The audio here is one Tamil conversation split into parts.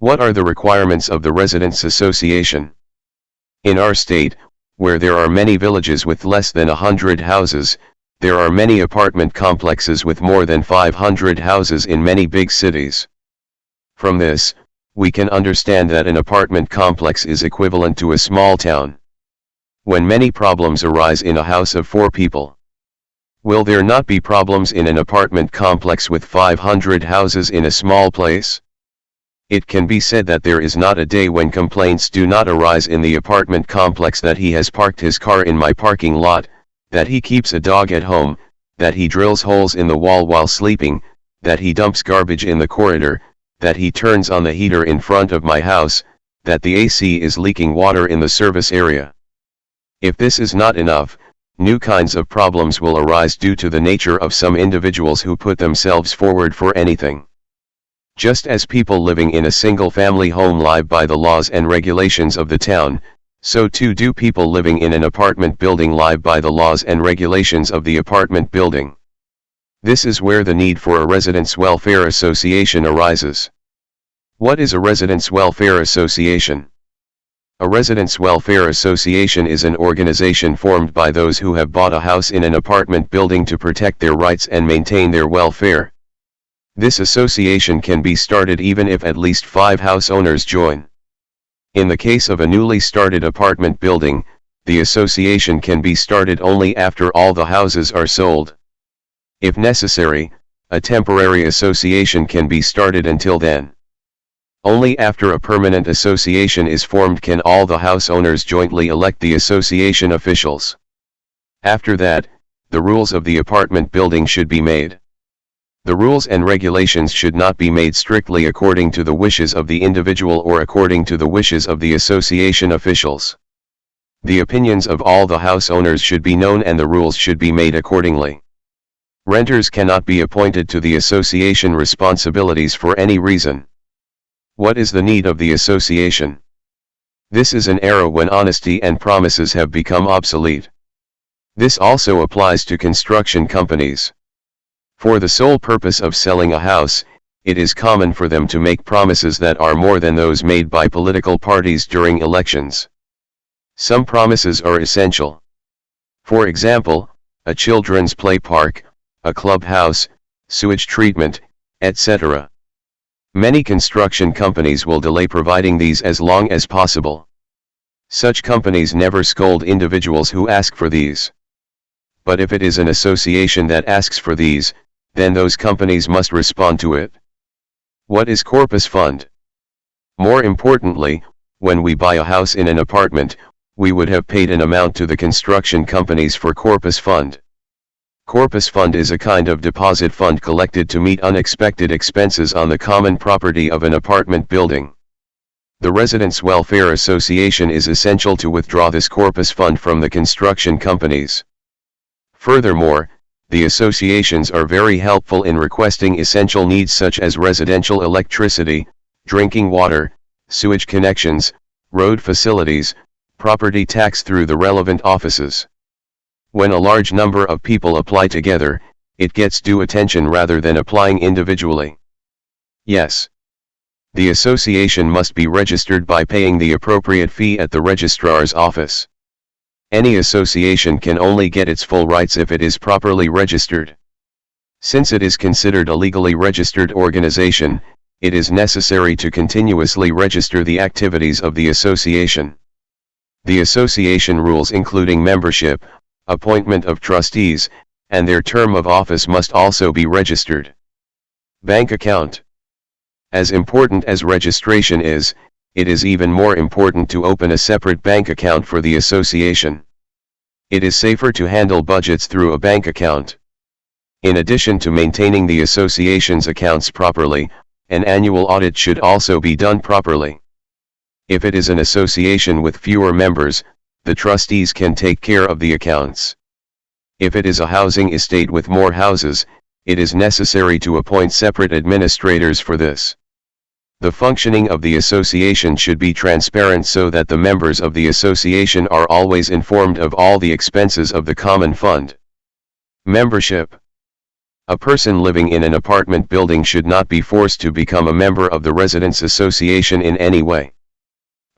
What are the requirements of the Residents Association? In our state, where there are many villages with less than a hundred houses, there are many apartment complexes with more than 500 houses in many big cities. From this, we can understand that an apartment complex is equivalent to a small town. When many problems arise in a house of four people, will there not be problems in an apartment complex with 500 houses in a small place? It can be said that there is not a day when complaints do not arise in the apartment complex that he has parked his car in my parking lot, that he keeps a dog at home, that he drills holes in the wall while sleeping, that he dumps garbage in the corridor, that he turns on the heater in front of my house, that the AC is leaking water in the service area. If this is not enough, new kinds of problems will arise due to the nature of some individuals who put themselves forward for anything. Just as people living in a single family home live by the laws and regulations of the town, so too do people living in an apartment building live by the laws and regulations of the apartment building. This is where the need for a residents' welfare association arises. What is a residents' welfare association? A residents' welfare association is an organization formed by those who have bought a house in an apartment building to protect their rights and maintain their welfare. This association can be started even if at least five house owners join. In the case of a newly started apartment building, the association can be started only after all the houses are sold. If necessary, a temporary association can be started until then. Only after a permanent association is formed can all the house owners jointly elect the association officials. After that, the rules of the apartment building should be made. The rules and regulations should not be made strictly according to the wishes of the individual or according to the wishes of the association officials. The opinions of all the house owners should be known and the rules should be made accordingly. Renters cannot be appointed to the association responsibilities for any reason. What is the need of the association? This is an era when honesty and promises have become obsolete. This also applies to construction companies. For the sole purpose of selling a house, it is common for them to make promises that are more than those made by political parties during elections. Some promises are essential. For example, a children's play park, a clubhouse, sewage treatment, etc. Many construction companies will delay providing these as long as possible. Such companies never scold individuals who ask for these. But if it is an association that asks for these, then those companies must respond to it. What is Corpus Fund? More importantly, when we buy a house in an apartment, we would have paid an amount to the construction companies for Corpus Fund. Corpus Fund is a kind of deposit fund collected to meet unexpected expenses on the common property of an apartment building. The Residents Welfare Association is essential to withdraw this Corpus Fund from the construction companies. Furthermore, the associations are very helpful in requesting essential needs such as residential electricity, drinking water, sewage connections, road facilities, property tax through the relevant offices. When a large number of people apply together, it gets due attention rather than applying individually. Yes. The association must be registered by paying the appropriate fee at the registrar's office. Any association can only get its full rights if it is properly registered. Since it is considered a legally registered organization, it is necessary to continuously register the activities of the association. The association rules including membership, appointment of trustees, and their term of office must also be registered. Bank account. As important as registration is, it is even more important to open a separate bank account for the association. It is safer to handle budgets through a bank account. In addition to maintaining the association's accounts properly, an annual audit should also be done properly. If it is an association with fewer members, the trustees can take care of the accounts. If it is a housing estate with more houses, it is necessary to appoint separate administrators for this. The functioning of the association should be transparent so that the members of the association are always informed of all the expenses of the common fund. Membership A person living in an apartment building should not be forced to become a member of the Residents Association in any way.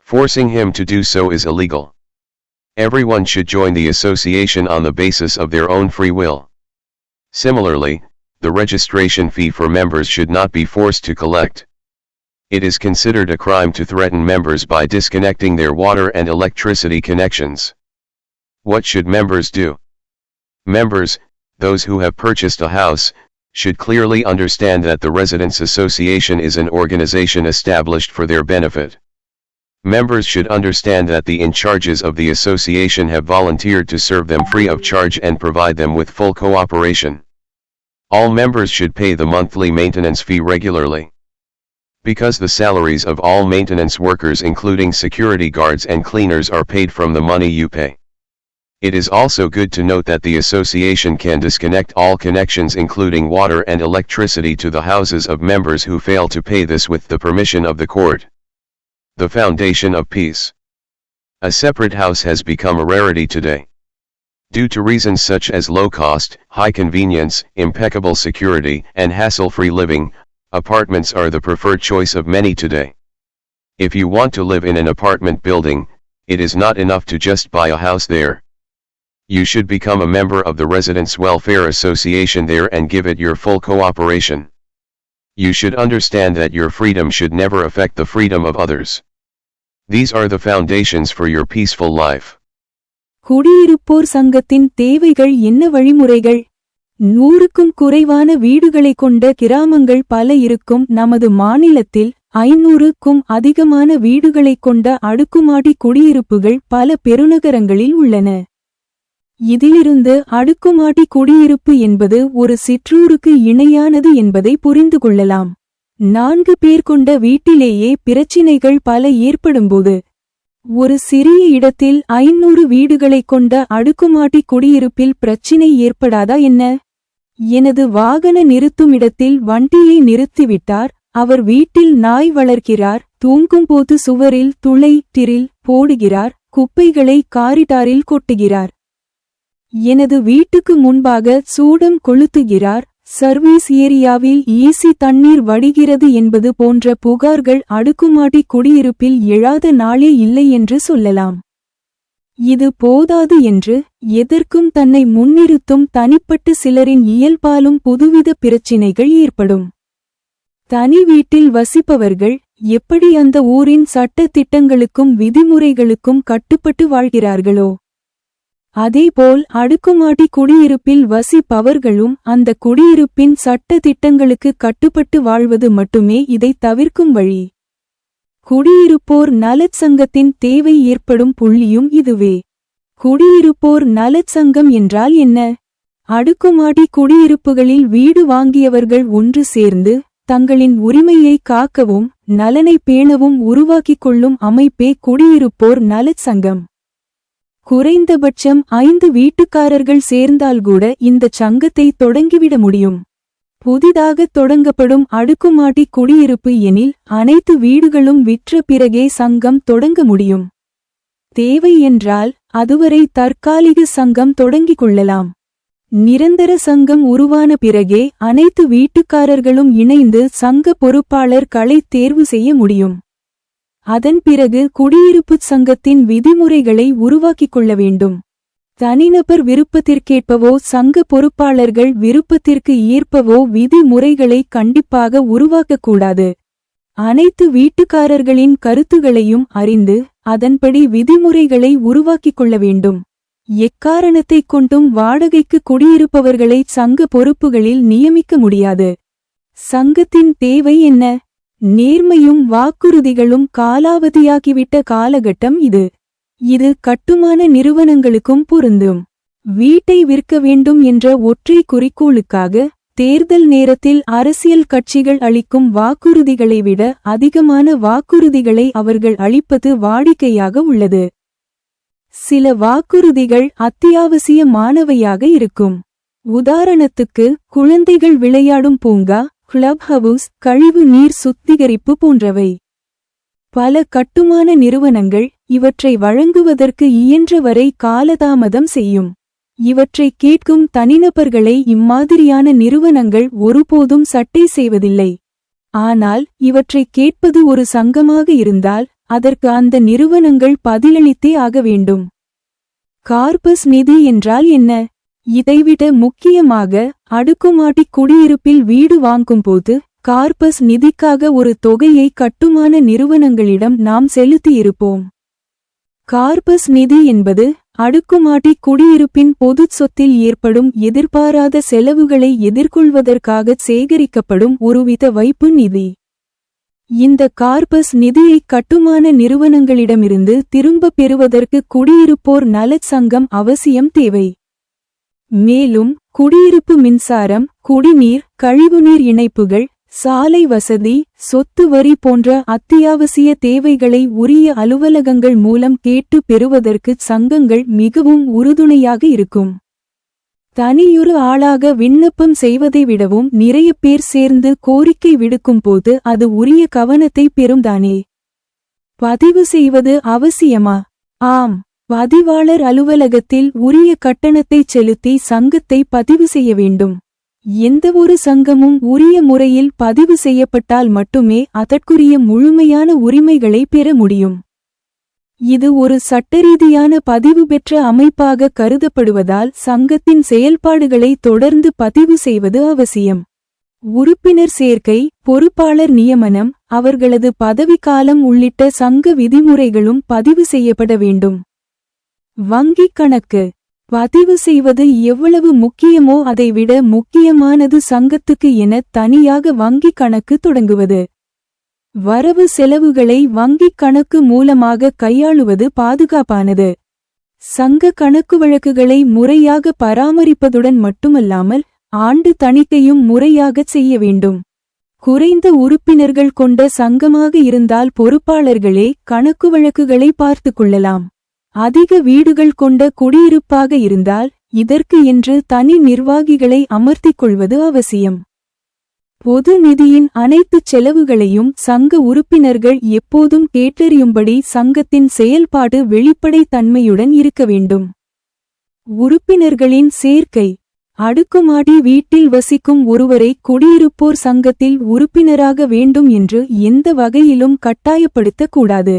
Forcing him to do so is illegal. Everyone should join the association on the basis of their own free will. Similarly, the registration fee for members should not be forced to collect. It is considered a crime to threaten members by disconnecting their water and electricity connections. What should members do? Members, those who have purchased a house, should clearly understand that the Residents Association is an organization established for their benefit. Members should understand that the in charges of the association have volunteered to serve them free of charge and provide them with full cooperation. All members should pay the monthly maintenance fee regularly. Because the salaries of all maintenance workers including security guards and cleaners are paid from the money you pay. It is also good to note that the association can disconnect all connections including water and electricity to the houses of members who fail to pay this with the permission of the court. The Foundation of Peace. A separate house has become a rarity today. Due to reasons such as low cost, high convenience, impeccable security, and hassle-free living, apartments are the preferred choice of many today. If you want to live in an apartment building, it is not enough to just buy a house there. You should become a member of the Residents Welfare Association there and give it your full cooperation. You should understand that your freedom should never affect the freedom of others. These are the foundations for your peaceful life. குடியிருப்போர் சங்கத்தின் தேவைகள் என்ன வழிமுறைகள் நூறுக்கும் குறைவான வீடுகளைக் கொண்ட கிராமங்கள் பல இருக்கும். நமது மாநிலத்தில் ஐநூறுக்கும் அதிகமான வீடுகளைக் கொண்ட அடுக்குமாடி குடியிருப்புகள் பல பெருநகரங்களில் உள்ளன. இதிலிருந்து அடுக்குமாடி குடியிருப்பு என்பது ஒரு சிற்றூருக்கு இணையானது என்பதை புரிந்து கொள்ளலாம். நான்கு பேர் கொண்ட வீட்டிலேயே பிரச்சினைகள் பல ஏற்படும்போது ஒரு சிறிய இடத்தில் ஐநூறு வீடுகளைக் கொண்ட அடுக்குமாட்டி குடியிருப்பில் பிரச்சினை ஏற்படாதா என்ன? எனது வாகன நிறுத்துமிடத்தில் வண்டியை நிறுத்திவிட்டார். அவர் வீட்டில் நாய் வளர்க்கிறார். தூங்கும்போது சுவரில் துளை டிரில் போடுகிறார். குப்பைகளை காரிடாரில் கொட்டுகிறார். எனது வீட்டுக்கு முன்பாக சூடம் கொளுத்துகிறார். சர்வீஸ் ஏரியாவில் ஈசி தண்ணீர் வடிகிறது என்பது போன்ற புகார்கள் அடுக்குமாடி குடியிருப்பில் எழாத நாளே இல்லை என்று சொல்லலாம். இது போதாது என்று எதற்கும் தன்னை முன்னிறுத்தும் தனிப்பட்டு சிலரின் இயல்பாலும் புதுவித பிரச்சினைகள் ஏற்படும். தனி வீட்டில் வசிப்பவர்கள் எப்படி அந்த ஊரின் சட்ட திட்டங்களுக்கும் விதிமுறைகளுக்கும் கட்டுப்பட்டு வாழ்கிறார்களோ? அதேபோல் அடுக்குமாடி குடியிருப்பில் வசிப்பவர்களும் அந்த குடியிருப்பின் சட்ட திட்டங்களுக்கு கட்டுப்பட்டு வாழ்வது மட்டுமே இதை தவிர்க்கும் வழி. குடியிருப்போர் நலச் சங்கத்தின் தேவை ஏற்படும் புள்ளியும் இதுவே. குடியிருப்போர் நலச் சங்கம் என்றால் என்ன? அடுக்குமாடி குடியிருப்புகளில் வீடு வாங்கியவர்கள் ஒன்று சேர்ந்து தங்களின் உரிமையை காக்கவும் நலனை பேணவும் உருவாக்கிக் கொள்ளும் அமைப்பே குடியிருப்போர் நலச் சங்கம். குறைந்தபட்சம் ஐந்து வீட்டுக்காரர்கள் சேர்ந்தால்கூட இந்தச் சங்கத்தை தொடங்கிவிட முடியும். புதிதாக தொடங்கப்படும் அடுக்குமாடி குடியிருப்பு எனில் அனைத்து வீடுகளும் விற்ற பிறகே சங்கம் தொடங்க முடியும். தேவை என்றால் அதுவரை தற்காலிக சங்கம் தொடங்கிக் கொள்ளலாம். நிரந்தர சங்கம் உருவான பிறகே அனைத்து வீட்டுக்காரர்களும் இணைந்து சங்க பொறுப்பாளர் களை தேர்வு செய்ய முடியும். அதன் பிறகு குடியிருப்புச் சங்கத்தின் விதிமுறைகளை உருவாக்கிக் கொள்ள வேண்டும். தனிநபர் விருப்பத்திற்கேற்பவோ சங்க பொறுப்பாளர்கள் விருப்பத்திற்கு ஈர்ப்பவோ விதிமுறைகளை கண்டிப்பாக உருவாக்கக்கூடாது. அனைத்து வீட்டுக்காரர்களின் கருத்துகளையும் அறிந்து அதன்படி விதிமுறைகளை உருவாக்கிக் கொள்ள வேண்டும். எக்காரணத்தைக் கொண்டும் வாடகைக்கு குடியிருப்பவர்களை சங்க பொறுப்புகளில் நியமிக்க முடியாது. சங்கத்தின் தேவை என்ன? நேர்மையும் வாக்குறுதிகளும் காலாவதியாகிவிட்ட காலகட்டம் இது. இது கட்டுமான நிறுவனங்களுக்கும் பொருந்தும். வீட்டை விற்க வேண்டும் என்ற ஒற்றை குறிக்கோளுக்காக தேர்தல் நேரத்தில் அரசியல் கட்சிகள் அளிக்கும் வாக்குறுதிகளை விட அதிகமான வாக்குறுதிகளை அவர்கள் அளிப்பது வாடிக்கையாக உள்ளது. சில வாக்குறுதிகள் அத்தியாவசியமானவையாக இருக்கும். உதாரணத்துக்கு குழந்தைகள் விளையாடும் பூங்கா கிளப் ஹவுஸ் கழிவு நீர் சுத்திகரிப்பு போன்றவை. பல கட்டுமான நிறுவனங்கள் இவற்றை வழங்குவதற்கு இயன்றவரை காலதாமதம் செய்யும். இவற்றை கேட்கும் தனிநபர்களை இம்மாதிரியான நிறுவனங்கள் ஒருபோதும் சட்டை செய்வதில்லை. ஆனால் இவற்றை கேட்பது ஒரு சங்கமாக இருந்தால் அதற்கு அந்த நிறுவனங்கள் பதிலளித்தே ஆக வேண்டும். கார்பஸ் நிதி என்றால் என்ன? இதைவிட முக்கியமாக அடுக்குமாட்டி குடியிருப்பில் வீடு வாங்கும்போது கார்பஸ் நிதிக்காக ஒரு தொகையை கட்டுமான நிறுவனங்களிடம் நாம் செலுத்தியிருப்போம். கார்பஸ் நிதி என்பது அடுக்குமாட்டி குடியிருப்பின் பொதுச் சொத்தில் ஏற்படும் எதிர்பாராத செலவுகளை எதிர்கொள்வதற்காக சேகரிக்கப்படும் ஒருவித வைப்பு நிதி. இந்த கார்பஸ் நிதியை கட்டுமான நிறுவனங்களிடமிருந்து திரும்பப் பெறுவதற்கு குடியிருப்போர் நலச் சங்கம் அவசியம் தேவை. மேலும் குடியிருப்பு மின்சாரம் குடிநீர் கழிவுநீர் இணைப்புகள் சாலை வசதி சொத்து வரி போன்ற அத்தியாவசிய தேவைகளை உரிய அலுவலகங்கள் மூலம் கேட்டு பெறுவதற்கு சங்கங்கள் மிகவும் உறுதுணையாக இருக்கும். தனியொரு ஆளாக விண்ணப்பம் செய்வதை விடவும் நிறைய பேர் சேர்ந்து கோரிக்கை விடுக்கும் போது அது உரிய கவனத்தை பெறும்தானே பதிவு செய்வது அவசியமா? ஆம். பதிவாளர் அலுவலகத்தில் உரிய கட்டணத்தை செலுத்தி சங்கத்தை பதிவு செய்ய வேண்டும். எந்தவொரு சங்கமும் உரிய முறையில் பதிவு செய்யப்பட்டால் மட்டுமே அதற்குரிய முழுமையான உரிமைகளை பெற முடியும். இது ஒரு சட்டரீதியான பதிவு பெற்ற அமைப்பாக கருதப்படுவதால் சங்கத்தின் செயல்பாடுகளை தொடர்ந்து பதிவு செய்வது அவசியம். உறுப்பினர் சேர்க்கை பொறுப்பாளர் நியமனம் அவர்களது பதவிக்காலம் உள்ளிட்ட சங்க விதிமுறைகளும் பதிவு செய்யப்பட வேண்டும். வங்கிக் கணக்கு. பதிவு செய்வது எவ்வளவு முக்கியமோ அதைவிட முக்கியமானது சங்கத்துக்கு என தனியாக வங்கிக் கணக்கு தொடங்குவது. வரவு செலவுகளை வங்கிக் கணக்கு மூலமாக கையாளுவது பாதுகாப்பானது. சங்க கணக்கு வழக்குகளை முறையாக பராமரிப்பதுடன் மட்டுமல்லாமல் ஆண்டு தணிக்கையும் முறையாகச் செய்ய வேண்டும். குறைந்த உறுப்பினர்கள் கொண்ட சங்கமாக இருந்தால் பொறுப்பாளர்களே கணக்கு வழக்குகளை பார்த்துக் கொள்ளலாம். அதிக வீடுகள் கொண்ட குடியிருப்பாக இருந்தால் இதற்கு என்று தனி நிர்வாகிகளை அமர்த்திக் கொள்வது அவசியம். பொது நிதியின் அனைத்து செலவுகளையும் சங்க உறுப்பினர்கள் எப்போதும் கேட்டறியும்படி சங்கத்தின் செயல்பாடு வெளிப்படைத்தன்மையுடன் இருக்க வேண்டும். உறுப்பினர்களின் சேர்க்கை. அடுக்குமாடி வீட்டில் வசிக்கும் ஒருவரை குடியிருப்போர் சங்கத்தில் உறுப்பினராக வேண்டும் என்று எந்த வகையிலும் கட்டாயப்படுத்தக்கூடாது.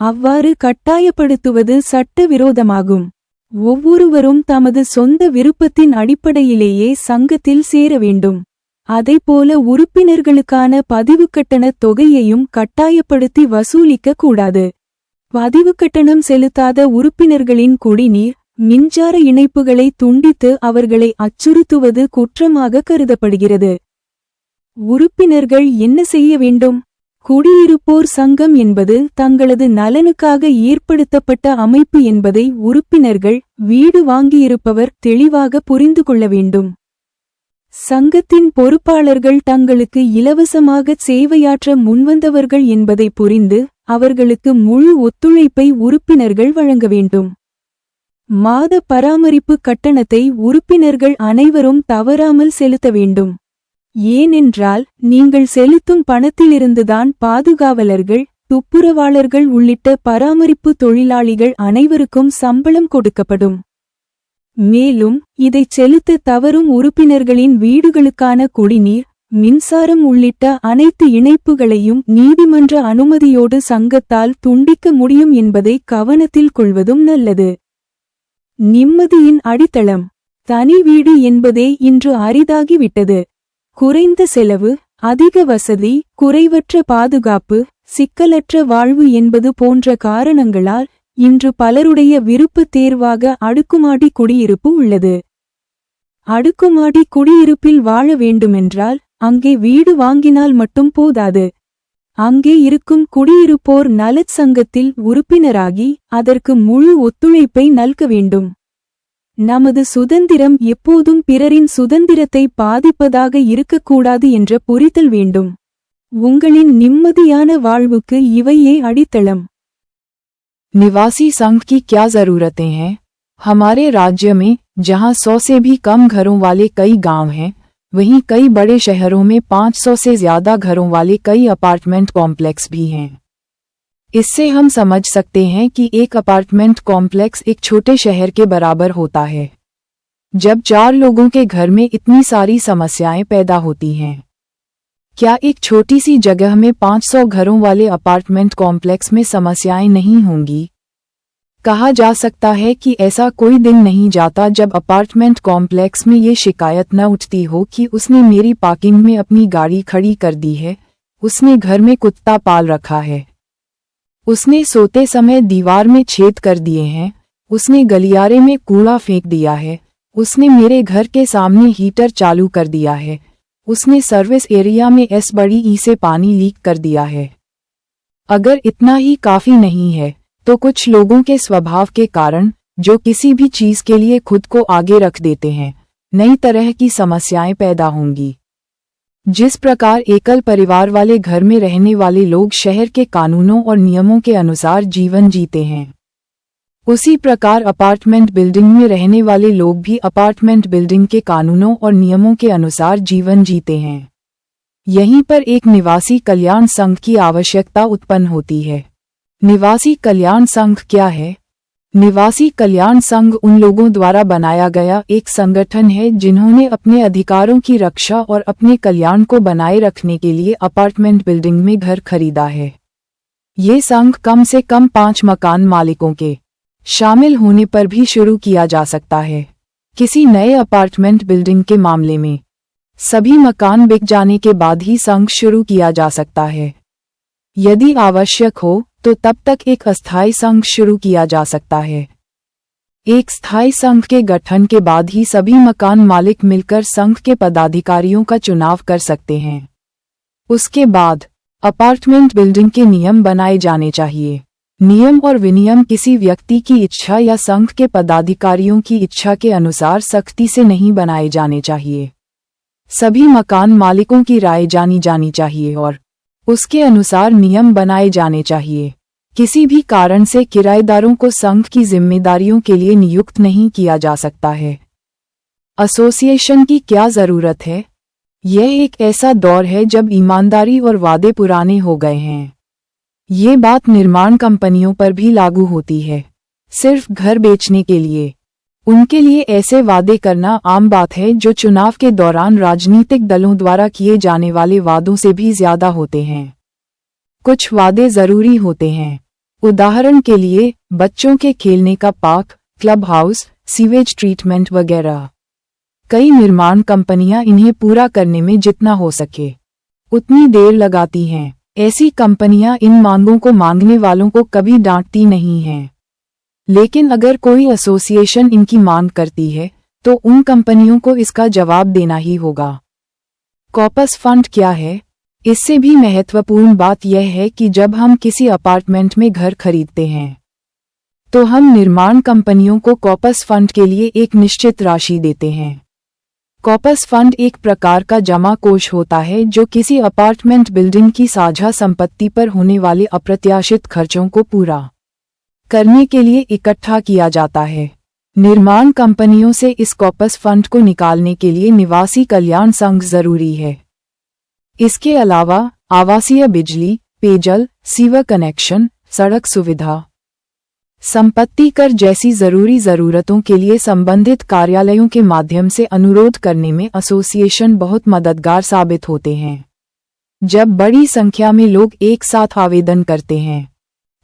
அவ்வாறு கட்டாயப்படுத்துவது சட்டவிரோதமாகும். ஒவ்வொருவரும் தமது சொந்த விருப்பத்தின் அடிப்படையிலேயே சங்கத்தில் சேர வேண்டும். அதைப்போல உறுப்பினர்களுக்கான பதிவு கட்டணத் தொகையையும் கட்டாயப்படுத்தி வசூலிக்க கூடாது. பதிவு கட்டணம் செலுத்தாத உறுப்பினர்களின் குடிநீர் மின்சார இணைப்புகளை துண்டித்து அவர்களை அச்சுறுத்துவது குற்றமாக கருதப்படுகிறது. உறுப்பினர்கள் என்ன செய்ய வேண்டும்? குடியிருப்போர் சங்கம் என்பது தங்களது நலனுக்காக ஏற்படுத்தப்பட்ட அமைப்பு என்பதை உறுப்பினர்கள் வீடு வாங்கியிருப்பவர் தெளிவாக புரிந்து கொள்ள வேண்டும். சங்கத்தின் பொறுப்பாளர்கள் தங்களுக்கு இலவசமாகச் சேவையாற்ற முன்வந்தவர்கள் என்பதை புரிந்து அவர்களுக்கு முழு ஒத்துழைப்பை உறுப்பினர்கள் வழங்க வேண்டும். மாத பராமரிப்பு கட்டணத்தை உறுப்பினர்கள் அனைவரும் தவறாமல் செலுத்த வேண்டும். ஏனென்றால் நீங்கள் செலுத்தும் பணத்திலிருந்துதான் பாதுகாவலர்கள் துப்புரவாளர்கள் உள்ளிட்ட பராமரிப்பு தொழிலாளிகள் அனைவருக்கும் சம்பளம் கொடுக்கப்படும். மேலும் இதைச் செலுத்த தவறும் உறுப்பினர்களின் வீடுகளுக்கான குடிநீர் மின்சாரம் உள்ளிட்ட அனைத்து இணைப்புகளையும் நீதிமன்ற அனுமதியோடு சங்கத்தால் துண்டிக்க முடியும் என்பதை கவனத்தில் கொள்வதும் நல்லது. நிம்மதியின் அடித்தளம். தனி வீடு என்பதே இன்று அரிதாகிவிட்டது. குறைந்த செலவு அதிக வசதி குறைவற்ற பாதுகாப்பு சிக்கலற்ற வாழ்வு என்பது போன்ற காரணங்களால் இன்று பலருடைய விருப்பத் தேர்வாக அடுக்குமாடி குடியிருப்பு உள்ளது. அடுக்குமாடி குடியிருப்பில் வாழ வேண்டுமென்றால் அங்கே வீடு வாங்கினால் மட்டும் போதாது. அங்கே இருக்கும் குடியிருப்போர் நலச் சங்கத்தில் உறுப்பினராகி அதற்கு முழு ஒத்துழைப்பை நல்க வேண்டும். நமது சுதந்திரம் எப்போதும் பிறரின் சுதந்திரத்தை பாதிப்பதாக இருக்கக்கூடாது என்ற புரிதல் வேண்டும் உங்களின் நிம்மதியான வாழ்வுக்கு இவையே அடித்தளம் निवासी संघ की क्या जरूरतें हैं हमारे राज्य में जहां सौ से भी कम घरों वाले कई गांव हैं वहीं कई बड़े शहरों में 500 से ज्यादा घरों वाले कई अपार्टमेंट कॉम्प्लेक्स भी हैं इससे हम समझ सकते हैं कि एक अपार्टमेंट कॉम्प्लेक्स एक छोटे शहर के बराबर होता है। जब चार लोगों के घर में इतनी सारी समस्याएँ पैदा होती हैं। क्या एक छोटी सी जगह में 500 घरों वाले अपार्टमेंट कॉम्प्लेक्स में समस्याएँ नहीं होंगी? कहा जा सकता है कि ऐसा कोई दिन नहीं जाता जब अपार्टमेंट कॉम्प्लेक्स में ये शिकायत न उठती हो कि उसने मेरी पार्किंग में अपनी गाड़ी खड़ी कर दी है, उसने घर में कुत्ता पाल रखा है। उसने सोते समय दीवार में छेद कर दिए हैं। उसने गलियारे में कूड़ा फेंक दिया है। उसने मेरे घर के सामने हीटर चालू कर दिया है। उसने सर्विस एरिया में एस बड़ी ई से पानी लीक कर दिया है। अगर इतना ही काफ़ी नहीं है तो कुछ लोगों के स्वभाव के कारण, जो किसी भी चीज़ के लिए खुद को आगे रख देते हैं, नई तरह की समस्याएँ पैदा होंगी। जिस प्रकार एकल परिवार वाले घर में रहने वाले लोग शहर के कानूनों और नियमों के अनुसार जीवन जीते हैं। उसी प्रकार अपार्टमेंट बिल्डिंग में रहने वाले लोग भी अपार्टमेंट बिल्डिंग के कानूनों और नियमों के अनुसार जीवन जीते हैं। यहीं पर एक निवासी कल्याण संघ की आवश्यकता उत्पन्न होती है। निवासी कल्याण संघ क्या है? निवासी कल्याण संघ उन लोगों द्वारा बनाया गया एक संगठन है जिन्होंने अपने अधिकारों की रक्षा और अपने कल्याण को बनाए रखने के लिए अपार्टमेंट बिल्डिंग में घर खरीदा है। ये संघ कम से कम पाँच मकान मालिकों के शामिल होने पर भी शुरू किया जा सकता है। किसी नए अपार्टमेंट बिल्डिंग के मामले में सभी मकान बिक जाने के बाद ही संघ शुरू किया जा सकता है। यदि आवश्यक हो तो तब तक एक अस्थायी संघ शुरू किया जा सकता है। एक स्थायी संघ के गठन के बाद ही सभी मकान मालिक मिलकर संघ के पदाधिकारियों का चुनाव कर सकते हैं। उसके बाद, अपार्टमेंट बिल्डिंग के नियम बनाए जाने चाहिए। नियम और विनियम किसी व्यक्ति की इच्छा या संघ के पदाधिकारियों की इच्छा के अनुसार सख्ती से नहीं बनाए जाने चाहिए। सभी मकान मालिकों की राय जानी जानी चाहिए और उसके अनुसार नियम बनाए जाने चाहिए। किसी भी कारण से किराएदारों को संघ की जिम्मेदारियों के लिए नियुक्त नहीं किया जा सकता है। एसोसिएशन की क्या ज़रूरत है? यह एक ऐसा दौर है जब ईमानदारी और वादे पुराने हो गए हैं। ये बात निर्माण कंपनियों पर भी लागू होती है। सिर्फ़ घर बेचने के लिए। उनके लिए ऐसे वादे करना आम बात है जो चुनाव के दौरान राजनीतिक दलों द्वारा किए जाने वाले वादों से भी ज़्यादा होते हैं। कुछ वादे ज़रूरी होते हैं। उदाहरण के लिए, बच्चों के खेलने का park club house sewage treatment वगैरह। कई निर्माण कंपनियाँ इन्हें पूरा करने में जितना हो सके। उतनी देर लगाती हैं। ऐसी कंपनियाँ इन मांगों को मांगने वालों को कभी डांटती नहीं हैं। लेकिन अगर कोई एसोसिएशन इनकी मांग करती है तो उन कंपनियों को इसका जवाब देना ही होगा। कॉपस फंड क्या है? इससे भी महत्वपूर्ण बात यह है कि जब हम किसी अपार्टमेंट में घर खरीदते हैं तो हम निर्माण कंपनियों को कॉपस फंड के लिए एक निश्चित राशि देते हैं। कॉपस फंड एक प्रकार का जमा कोष होता है जो किसी अपार्टमेंट बिल्डिंग की साझा संपत्ति पर होने वाले अप्रत्याशित खर्चों को पूरा करने के लिए इकट्ठा किया जाता है। निर्माण कंपनियों से इस कॉपस फंड को निकालने के लिए निवासी कल्याण संघ ज़रूरी है। इसके अलावा, आवासीय बिजली, पेयजल, सीवर कनेक्शन, सड़क सुविधा, संपत्ति कर जैसी ज़रूरी जरूरतों के लिए संबंधित कार्यालयों के माध्यम से अनुरोध करने में एसोसिएशन बहुत मददगार साबित होते हैं। जब बड़ी संख्या में लोग एक साथ आवेदन करते हैं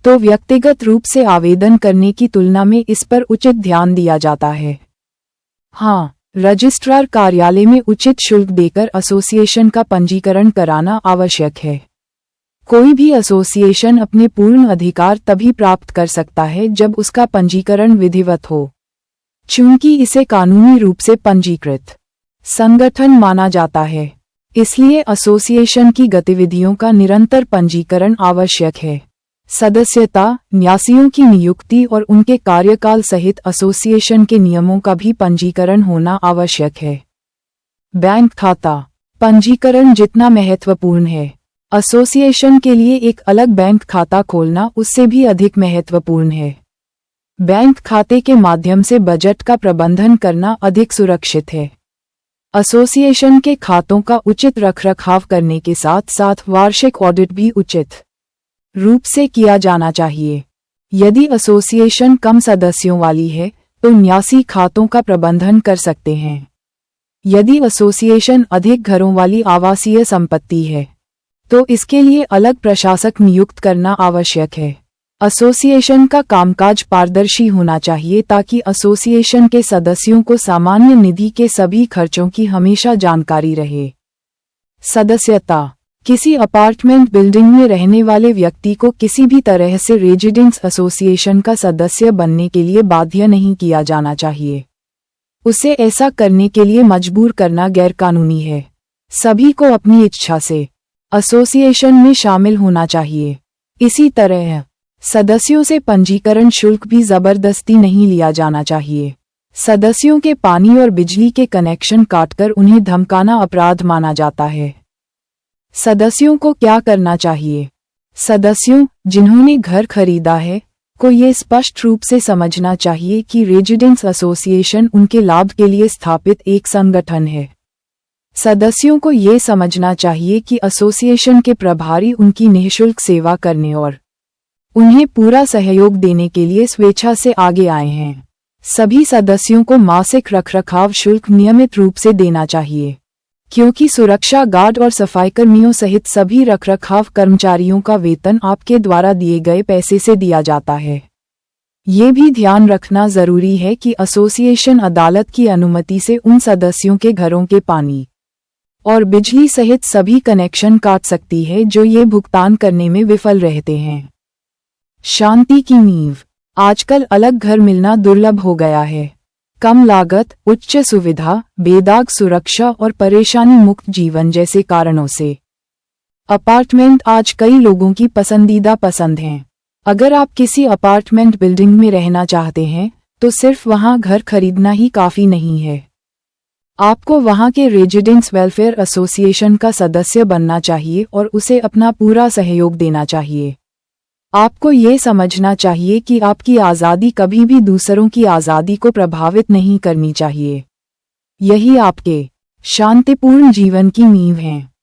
तो व्यक्तिगत रूप से आवेदन करने की तुलना में इस पर उचित ध्यान दिया जाता है। हाँ रजिस्ट्रार कार्यालय में उचित शुल्क देकर एसोसिएशन का पंजीकरण कराना आवश्यक है। कोई भी एसोसिएशन अपने पूर्ण अधिकार तभी प्राप्त कर सकता है जब उसका पंजीकरण विधिवत हो। चूँकि इसे कानूनी रूप से पंजीकृत संगठन माना जाता है, इसलिए एसोसिएशन की गतिविधियों का निरंतर पंजीकरण आवश्यक है। सदस्यता, न्यासियों की नियुक्ति और उनके कार्यकाल सहित एसोसिएशन के नियमों का भी पंजीकरण होना आवश्यक है। बैंक खाता पंजीकरण जितना महत्वपूर्ण है। एसोसिएशन के लिए एक अलग बैंक खाता खोलना उससे भी अधिक महत्वपूर्ण है। बैंक खाते के माध्यम से बजट का प्रबंधन करना अधिक सुरक्षित है। एसोसिएशन के खातों का उचित रखरखाव करने के साथ साथ वार्षिक ऑडिट भी उचित। रूप से किया जाना चाहिए। यदि एसोसिएशन कम सदस्यों वाली है तो न्यासी खातों का प्रबंधन कर सकते हैं। यदि एसोसिएशन अधिक घरों वाली आवासीय संपत्ति है तो इसके लिए अलग प्रशासक नियुक्त करना आवश्यक है। एसोसिएशन का कामकाज पारदर्शी होना चाहिए ताकि एसोसिएशन के सदस्यों को सामान्य निधि के सभी खर्चों की हमेशा जानकारी रहे। सदस्यता किसी अपार्टमेंट बिल्डिंग में रहने वाले व्यक्ति को किसी भी तरह से रेजिडेंस एसोसिएशन का सदस्य बनने के लिए बाध्य नहीं किया जाना चाहिए। उसे ऐसा करने के लिए मजबूर करना गैरकानूनी है। सभी को अपनी इच्छा से एसोसिएशन में शामिल होना चाहिए। इसी तरह सदस्यों से पंजीकरण शुल्क भी ज़बरदस्ती नहीं लिया जाना चाहिए। सदस्यों के पानी और बिजली के कनेक्शन काटकर उन्हें धमकाना अपराध माना जाता है। सदस्यों को क्या करना चाहिए? सदस्यों, जिन्होंने घर खरीदा है, को ये स्पष्ट रूप से समझना चाहिए कि रेजिडेंस एसोसिएशन उनके लाभ के लिए स्थापित एक संगठन है। सदस्यों को ये समझना चाहिए कि एसोसिएशन के प्रभारी उनकी निःशुल्क सेवा करने और उन्हें पूरा सहयोग देने के लिए स्वेच्छा से आगे आए हैं। सभी सदस्यों को मासिक रखरखाव शुल्क नियमित रूप से देना चाहिए। क्योंकि सुरक्षा गार्ड और सफ़ाई कर्मियों सहित सभी रखरखाव कर्मचारियों का वेतन आपके द्वारा दिए गए पैसे से दिया जाता है। ये भी ध्यान रखना ज़रूरी है कि एसोसिएशन अदालत की अनुमति से उन सदस्यों के घरों के पानी और बिजली सहित सभी कनेक्शन काट सकती है जो ये भुगतान करने में विफल रहते हैं। शांति की नींव। आजकल अलग घर मिलना दुर्लभ हो गया है। कम लागत, उच्च सुविधा, बेदाग सुरक्षा और परेशानी मुक्त जीवन जैसे कारणों से। अपार्टमेंट आज कई लोगों की पसंदीदा पसंद हैं। अगर आप किसी अपार्टमेंट बिल्डिंग में रहना चाहते हैं तो सिर्फ़ वहाँ घर खरीदना ही काफ़ी नहीं है। आपको वहाँ के रेजिडेंट्स वेलफेयर एसोसिएशन का सदस्य बनना चाहिए और उसे अपना पूरा सहयोग देना चाहिए। आपको ये समझना चाहिए कि आपकी आज़ादी कभी भी दूसरों की आज़ादी को प्रभावित नहीं करनी चाहिए। यही आपके शांतिपूर्ण जीवन की नींव है।